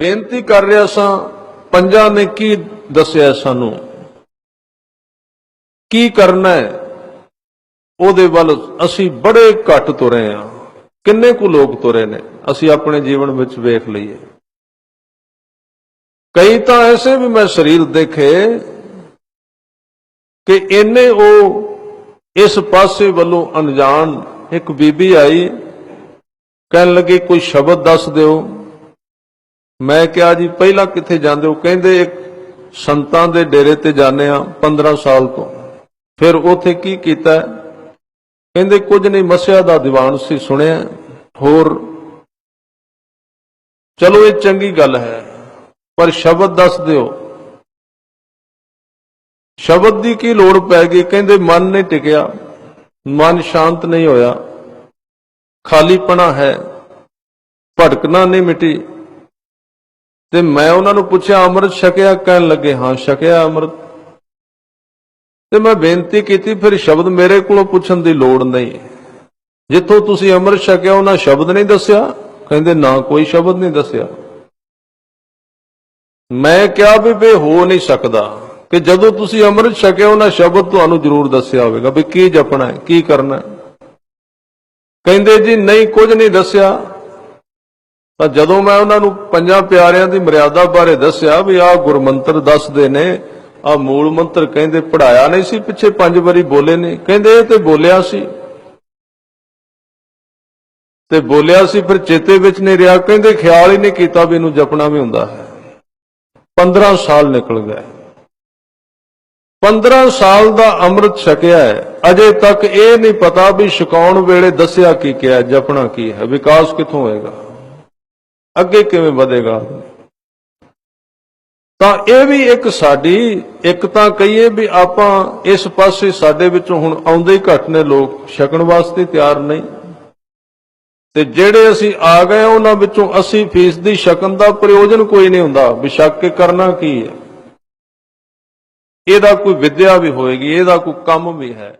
ਬੇਨਤੀ ਕਰ ਰਿਹਾ ਸਾਂ, ਪੰਜਾਂ ਨੇ ਕੀ ਦੱਸਿਆ ਸਾਨੂੰ? ਕੀ ਕਰਨਾ ਹੈ? ਉਹਦੇ ਵੱਲ ਅਸੀਂ ਬੜੇ ਘੱਟ ਤੁਰੇ ਆ। ਕਿੰਨੇ ਕੁ ਲੋਕ ਤੁਰੇ ਨੇ? ਅਸੀਂ ਆਪਣੇ ਜੀਵਨ ਵਿੱਚ ਵੇਖ ਲਈਏ। ਕਈ ਤਾਂ ਐਸੇ ਵੀ ਮੈਂ ਸਰੀਰ ਦੇਖੇ ਕਿ ਇੰਨੇ ਉਹ ਇਸ ਪਾਸੇ ਵੱਲੋਂ ਅਣਜਾਣ ਇੱਕ ਬੀਬੀ ਆਈ, ਕਹਿਣ ਲੱਗੀ, ਕੋਈ ਸ਼ਬਦ ਦੱਸ ਦਿਓ। ਮੈਂ ਕਿਹਾ ਜੀ, ਪਹਿਲਾਂ ਕਿੱਥੇ ਜਾਂਦੇ ਹੋ? ਕਹਿੰਦੇ ਇੱਕ ਸੰਤਾਂ ਦੇ ਡੇਰੇ ਤੇ ਜਾਂਦੇ ਆ 15 ਸਾਲ ਤੋਂ। ਫਿਰ ਉਥੇ ਕੀ ਕੀਤਾ? ਕਹਿੰਦੇ ਕੁਝ ਨਹੀਂ, ਮਸਿਆ ਦਾ ਦੀਵਾਨ ਸੀ, ਸੁਣਿਆ? ਹੋਰ, ਚਲੋ ਇਹ ਚੰਗੀ ਗੱਲ ਹੈ, ਪਰ ਸ਼ਬਦ ਦੱਸ ਦਿਓ। ਸ਼ਬਦ ਦੀ ਕੀ ਲੋੜ ਪੈ ਗਈ? ਕਹਿੰਦੇ ਮਨ ਨਹੀਂ ਟਿਕਿਆ, ਮਨ ਸ਼ਾਂਤ ਨਹੀਂ ਹੋਇਆ। ਖਾਲੀਪਣਾ ਹੈ, ਭਟਕਣਾ ਨਹੀਂ ਮਿਟੀ। ਤੇ ਮੈਂ ਉਹਨਾਂ ਨੂੰ ਪੁੱਛਿਆ, ਅੰਮ੍ਰਿਤ ਛਕਿਆ ਕਹਿਣ ਲੱਗੇ, ਹਾਂ ਛਕਿਆ ਅੰਮ੍ਰਿਤ। ਤੇ ਮੈਂ ਬੇਨਤੀ ਕੀਤੀ, ਫਿਰ ਸ਼ਬਦ ਮੇਰੇ ਕੋਲੋਂ ਪੁੱਛਣ ਦੀ ਲੋੜ ਨਹੀਂ ਜਿੱਥੋਂ ਤੁਸੀਂ ਅੰਮ੍ਰਿਤ ਛਕਿਆ ਉਹਨਾਂ ਸ਼ਬਦ ਨਹੀਂ ਦੱਸਿਆ? ਕਹਿੰਦੇ, ਨਾ, ਕੋਈ ਸ਼ਬਦ ਨਹੀਂ ਦੱਸਿਆ। ਮੈਂ ਕਿਹਾ ਵੀ ਬੇ ਹੋ ਨਹੀਂ ਸਕਦਾ ਕਿ ਜਦੋਂ ਤੁਸੀਂ ਅੰਮ੍ਰਿਤ ਛਕਿਆ ਉਹਨਾਂ ਸ਼ਬਦ ਤੁਹਾਨੂੰ ਜ਼ਰੂਰ ਦੱਸਿਆ ਹੋਵੇਗਾ, ਵੀ ਕੀ ਜਪਣਾ ਹੈ, ਕੀ ਕਰਨਾ ਹੈ? ਕਹਿੰਦੇ, ਜੀ, ਨਹੀਂ, ਕੁਝ ਨਹੀਂ ਦੱਸਿਆ। ਤਾਂ ਜਦੋਂ ਮੈਂ ਉਹਨਾਂ ਨੂੰ ਪੰਜਾਂ ਪਿਆਰਿਆਂ ਦੀ ਮਰਿਆਦਾ ਬਾਰੇ ਦੱਸਿਆ ਵੀ ਆਹ ਗੁਰਮੰਤਰ ਦੱਸਦੇ ਨੇ ਆ ਮੂਲ ਮੰਤਰ ਕਹਿੰਦੇ ਪੜਾਇਆ ਨਹੀਂ ਸੀ, ਪਿੱਛੇ ਪੰਜ ਵਾਰੀ ਬੋਲੇ ਨੇ। ਕਹਿੰਦੇ ਇਹ ਤੇ ਬੋਲਿਆ ਸੀ। ਤੇ ਬੋਲਿਆ ਸੀ, ਫਿਰ ਚੇਤੇ ਵਿੱਚ ਨਹੀਂ ਰਿਹਾ। ਕਹਿੰਦੇ ਖਿਆਲ ਹੀ ਨਹੀਂ ਕੀਤਾ ਵੀ ਇਹਨੂੰ ਜਪਣਾ ਵੀ ਹੁੰਦਾ ਹੈ। 15 ਸਾਲ ਨਿਕਲ ਗਏ। 15 ਸਾਲ ਦਾ ਅੰਮ੍ਰਿਤ ਛਕਿਆ ਹੈ। ਅਜੇ ਤੱਕ ਇਹ ਨਹੀਂ ਪਤਾ ਵੀ ਛਕਾਉਣ ਵੇਲੇ ਦੱਸਿਆ ਕੀ ਕਿਹਾ, ਜਪਣਾ ਕੀ ਹੈ, ਵਿਕਾਸ ਕਿੱਥੋਂ ਹੋਏਗਾ। ਅੱਗੇ ਕਿਵੇਂ ਵਧੇਗਾ? ਤਾਂ ਇਹ ਵੀ ਇੱਕ ਸਾਡੀ, ਇੱਕ ਤਾਂ ਕਹੀਏ ਵੀ ਆਪਾਂ ਇਸ ਪਾਸੇ ਸਾਡੇ ਵਿੱਚੋਂ ਹੁਣ ਆਉਂਦੇ ਹੀ ਘੱਟ ਨੇ ਲੋਕ, ਛਕਣ ਵਾਸਤੇ ਤਿਆਰ ਨਹੀਂ। ਤੇ ਜਿਹੜੇ ਅਸੀਂ ਆ ਗਏ ਉਹਨਾਂ ਵਿੱਚੋਂ 80% ਦੀ ਛਕਣ ਦਾ ਪ੍ਰਯੋਜਨ ਕੋਈ ਨਹੀਂ ਹੁੰਦਾ, ਵੀ ਛਕ ਕੇ ਕਰਨਾ ਕੀ ਹੈ? ਇਹਦਾ ਕੋਈ ਵਿਦਿਆ ਵੀ ਹੋਏਗੀ, ਇਹਦਾ ਕੋਈ ਕੰਮ ਵੀ ਹੈ।